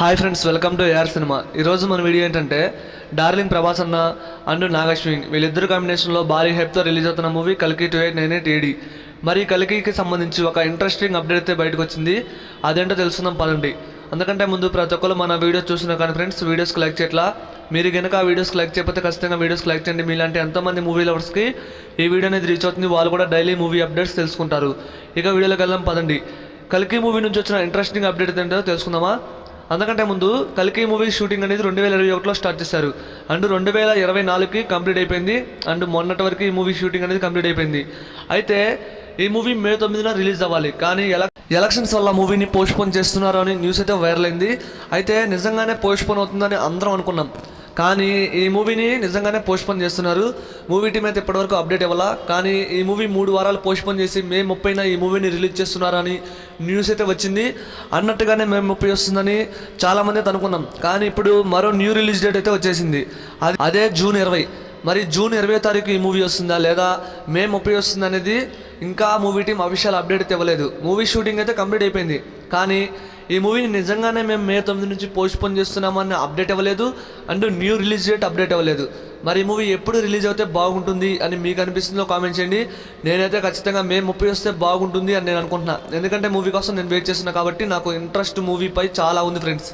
Hi friends welcome to AR cinema. ఈరోజు మన video ఏంటంటే డార్లింగ్ ప్రభాస్ అన్న అండ్ నాగశ్విన్ వీళ్ళిద్దరు కాంబినేషన్లో భారీ హెప్తో రిలీజ్ అవుతున్న మూవీ కల్కి two eight nine eight AD. మరి కలికికి సంబంధించి ఒక ఇంట్రెస్టింగ్ అప్డేట్ అయితే బయటకు వచ్చింది. అదేంటో తెలుసుకుందాం పదండి. అందుకంటే ముందు ప్రతి ఒక్కరు మన వీడియో చూసిన కానీ ఫ్రెండ్స్ వీడియోస్కి లైక్ చేయట్లా. మీరు కనుక ఆ వీడియోస్కి లైక్ చేయకపోతే ఖచ్చితంగా వీడియోస్కి లైక్ చేయండి. మీలాంటి ఎంతోమంది మూవీ లవర్స్కి ఈ వీడియో అనేది రీచ్ అవుతుంది. వాళ్ళు కూడా డైలీ మూవీ అప్డేట్స్ తెలుసుకుంటారు. ఇక వీడియోలోకి వెళ్దాం పదండి. కల్కి మూవీ నుంచి వచ్చిన ఇంట్రెస్టింగ్ అప్డేట్ ఏంటో తెలుసుకుందామా? అందుకంటే ముందు కల్కి మూవీ షూటింగ్ అనేది రెండు వేల ఇరవై ఒకటిలో స్టార్ట్ చేశారు. అండ్ రెండు వేల ఇరవై నాలుగుకి కంప్లీట్ అయిపోయింది. అండ్ మొన్నటి వరకు ఈ మూవీ షూటింగ్ అనేది కంప్లీట్ అయిపోయింది. అయితే ఈ మూవీ మే తొమ్మిదిన రిలీజ్ అవ్వాలి. కానీ ఎలక్ ఎలక్షన్స్ వల్ల మూవీని పోస్ట్పోన్ చేస్తున్నారు అని న్యూస్ అయితే వైరల్ అయింది. అయితే నిజంగానే పోస్ట్పోన్ అవుతుందని అందరం అనుకున్నాం. కానీ ఈ మూవీని నిజంగానే పోస్ట్పోన్ చేస్తున్నారు. మూవీ టీం అయితే ఇప్పటివరకు అప్డేట్ ఇవ్వాలా? కానీ ఈ మూవీ మూడు వారాలు పోస్ట్పోన్ చేసి మే ముప్పైన ఈ మూవీని రిలీజ్ చేస్తున్నారని న్యూస్ అయితే వచ్చింది. అన్నట్టుగానే మేము ముప్పై వస్తుందని చాలామంది అనుకున్నాం. కానీ ఇప్పుడు మరో న్యూ రిలీజ్ డేట్ అయితే వచ్చేసింది. అది అదే జూన్ ఇరవై. మరి జూన్ ఇరవై తారీఖు ఈ మూవీ వస్తుందా లేదా మే ముప్పై వస్తుంది అనేది ఇంకా మూవీ టీం అఫీషియల్ అప్డేట్ అయితే ఇవ్వలేదు. మూవీ షూటింగ్ అయితే కంప్లీట్ అయిపోయింది. కానీ ఈ మూవీని నిజంగానే మేము మే తొమ్మిది నుంచి పోస్ట్పోన్ చేస్తున్నామని అప్డేట్ ఇవ్వలేదు. And new release date update ఇవ్వలేదు. మరి ఈ మూవీ ఎప్పుడు రిలీజ్ అవుతే బాగుంటుంది అని మీకు అనిపిస్తుందో కామెంట్ చేయండి. నేనైతే ఖచ్చితంగా మే ముప్పై వస్తే బాగుంటుంది అని నేను అనుకుంటున్నాను ఎందుకంటే మూవీ కోసం నేను వెయిట్ చేస్తున్నా కాబట్టి నాకు ఇంట్రెస్ట్ మూవీపై చాలా ఉంది ఫ్రెండ్స్